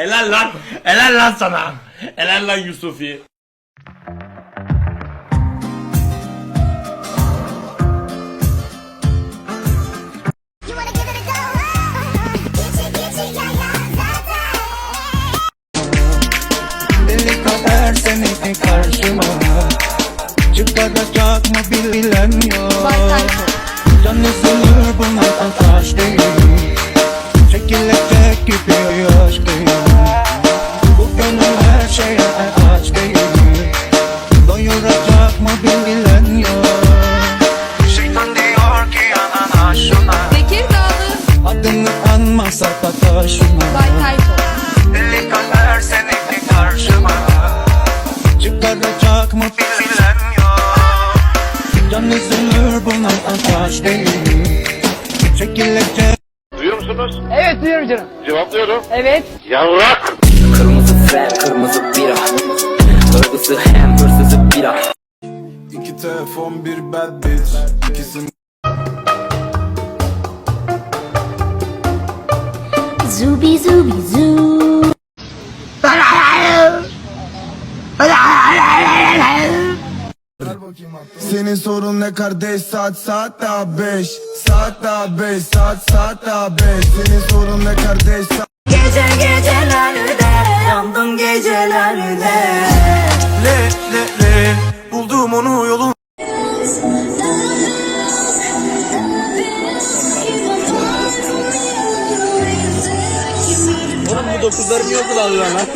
Helal lan. Helal lan sana. Helal lan Yusufi. Kadar seni karşıma Çıkaracak mı bilen yok Can üzülür buna da taşına Bay Tayfun. Deli kadar seni karşıma Çıkaracak mı bilen yok Can üzülür buna taş değil Çekilecek Duyuyor musunuz? Evet duyuyorum canım. Cevaplıyorum. Evet. Yavrak. Kırmızı fren, kırmızı bira Hırgısı hem hırsızı bira İki telefon bir bad bitch İkisini Zubi zubi zoo. Senin sorun ne kardeş? Saat saat daha beş. Saat daha beş saat saat daha beş. Senin sorun ne kardeş? Saat Gece gecelerde yandım gecelerde Le le le. Buldum onu yolun bu dokuzları niye kullandılar lan?